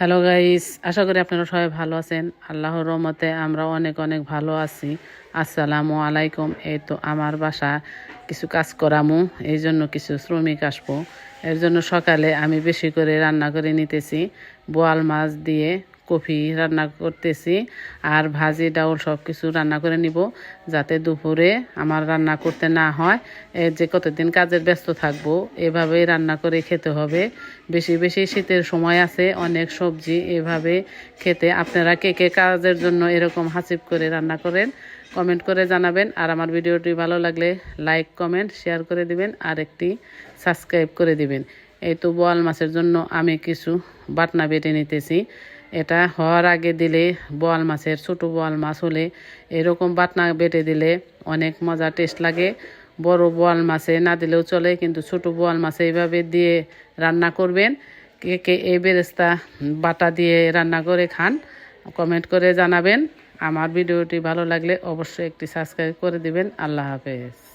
Hello guys আশা করি আপনারা সবাই ভালো আছেন। আল্লাহর রহমতে আমরা অনেক অনেক ভালো আছি। আসসালামু আলাইকুম। এই তো আমার বাসা কিছু কাজ করামু। এই জন্য কিছু শ্রমিক আসব। এর জন্য সকালে আমি বেশি করে রান্না করে নিতেছি। বোয়াল মাছ দিয়ে কফি রান্না করতেছি আর ভাজি, ডাউল সব কিছু রান্না করে নিব যাতে দুপুরে আমার রান্না করতে না হয়। যে কতদিন কাজের ব্যস্ত থাকব, এভাবেই রান্না করে খেতে হবে। বেশি বেশি শীতের সময় আছে, অনেক সবজি এভাবে খেতে। আপনারা কে কে কাজের জন্য এরকম হাসিব করে রান্না করেন, কমেন্ট করে জানাবেন। আর আমার ভিডিওটি ভালো লাগলে লাইক, কমেন্ট, শেয়ার করে দিবেন। আর একটি সাবস্ক্রাইব করে দিবেন। এই তো বোয়াল মাছের জন্য আমি কিছু বাটনা বেটে নিতেছি। এটা হওয়ার আগে দিলে বোয়াল মাছের ছোটো বোয়াল মাছ হলে এরকম বাটনা বেটে দিলে অনেক মজা, টেস্ট লাগে। বড় বোয়াল মাছে না দিলেও চলে, কিন্তু ছোটো বোয়াল মাছে এইভাবে দিয়ে রান্না করবেন। কে কে এই বেরেস্তা বাটা দিয়ে রান্না করে খান, কমেন্ট করে জানাবেন। আমার ভিডিওটি ভালো লাগলে অবশ্যই একটি সাবস্ক্রাইব করে দিবেন। আল্লাহ হাফেজ।